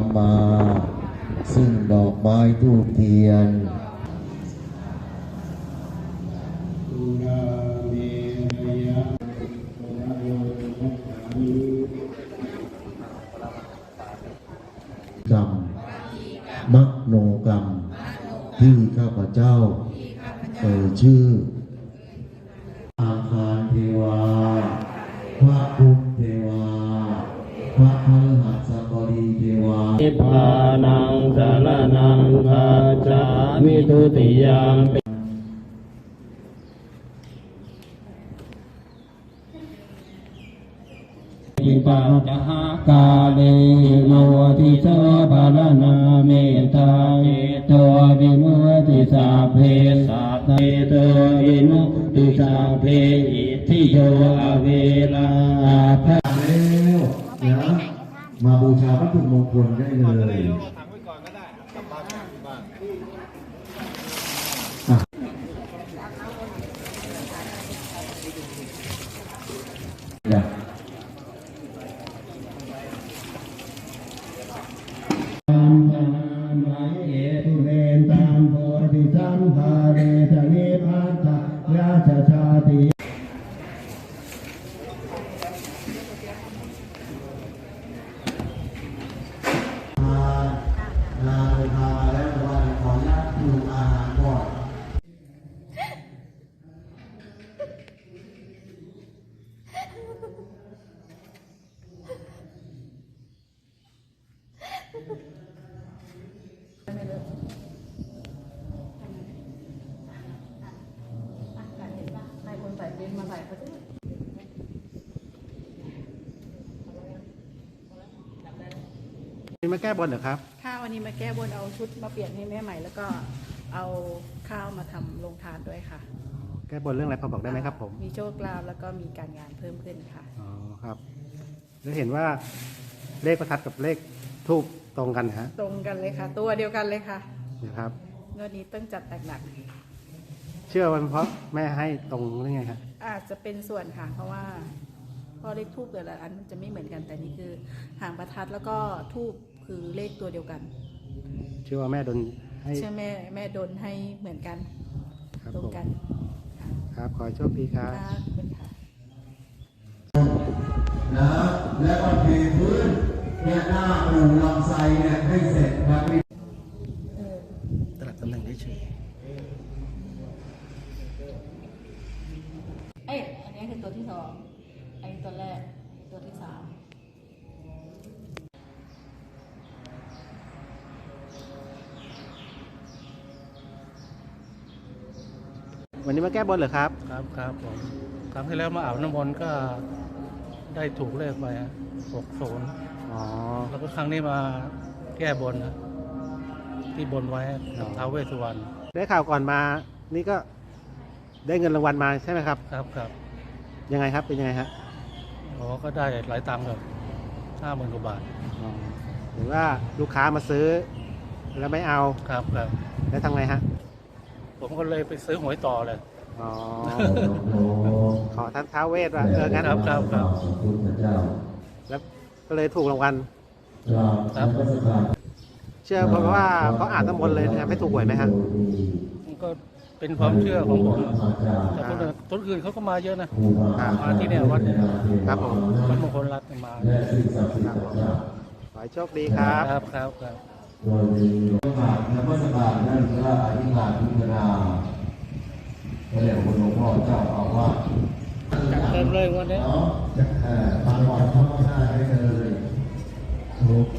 ำมมา ซึ่งดอกไม้ทูบเทียนกรรมมโนกรรม ที่ข้าพเจ้าเอ่ยชื่อ อาคารเทวา พระพุทธเทวา พระพฤหัสบดีเทวานิพานังสารนังคาจามิทุติยามปิปัญจหากาเลโนทิสวะภารนาเมตาเอตัววิมุติสาเพสัตเตตัววิมุติสาเพอิทิโยอเวลาภะแล้วนะ มาบูชาวัตถุมงคลได้เลยอะอยากตัมปะมายเอนตัมโพธิสัมภาเทะเนพัตตยาชชาติ มาลาไปพามาแล้วแต่ว่าขออนุญาตดูอาหารก่อน นายคนใส่เป็นมาใส่เขาจะ นี่ มาแก้บนเหรอครับข้าววันนี้มาแก้บนเอาชุดมาเปลี่ยนให้แม่ใหม่ แล้วก็เอาข้าวมาทำโรงทานด้วยค่ะแก้บนเรื่องอะไรพอบอกได้ไหมครับผม มีโชคลาภแล้วก็มีการงานเพิ่มขึ้นค่ะ อ๋อครับ แล้วเห็นว่าเลขประทัดกับเลขทูบตรงกันนะฮะตรงกันเลยค่ะ ตัวเดียวกันเลยค่ะนะครับ งวดนี้ต้องจัดหนัก เชื่อว่าเป็นเพราะแม่ให้ตรงหรือไงครับๆอาจจะเป็นส่วนค่ะ เพราะว่าพอเลขทูบแต่ละอันมันจะไม่เหมือนกันแต่นี่คือ หางประทัดแล้วก็ทูบ คือเลขตัวเดียวกันเชื่อว่าแม่โดนให้เชื่อแม่แม่โดนให้เหมือนกันครับตรงผมกันครับขอให้โชคดีครับ ค่ะขอบคุณค่ะ นะแล้วก็เทพื้นเนี่ยหน้าปูลำไส้เนี่ยให้เสร็จนะตลับตำแหน่งได้เฉยเอ้ยอันนี้คือตัวที่สอง อันนี้ตัวแรก ตัวที่สาม วันนี้มาแก้บนเหรอครับ ครับครับผมครั้งที่แล้วมาอาบน้ำมนต์ก็ได้ถูกเลขไปหกศูนย์อ๋อ แล้วก็ครั้งนี้มาแก้บนนะที่บนไว้กับท้าวเวสสุวรรณได้ข่าวก่อนมา นี่ก็ได้เงินรางวัลมาใช่ไหมครับ ครับครับ ยังไงครับ เป็นยังไงฮะอ๋อก็ได้หลายตังค์ครับห้าหมื่นกว่าบาทอ๋อหรือว่าลูกค้ามาซื้อแล้วไม่เอา ครับครับ แล้วทำไงฮะ ผมก็เลยไปซื้อหวยต่อเลย อ๋อโอ้ขอท่านท้าวเวสว่าเอองั้นครับครับครับขอบคุณพระเจ้าแล้วก็เลยถูกรางวัลครับนมัสการเชื่อเพราะว่าเขาอ่านน้ำมนต์เลยทำให้ถูกหวยไหมฮะมันก็เป็นความเชื่อของผมแต่คนอื่นคนอื่นเขาก็มาเยอะนะมาที่เนี่ยวัดเนี่ยครับผมวัดมงคลรัตน์เนี่ยมาและสิ่งศักดิ์สิทธิ์ของเจ้าขอให้โชคดีครับครับครับครับ โดยมีผ่านนมัสการนั่นพระอธิการพิจารณาพระเดชคุณหลวงพ่อเจ้าอาวาสจัดเต็มเลยวันนี้เนาะเอ่อบางวันเขาก็ได้ให้เลยโอเค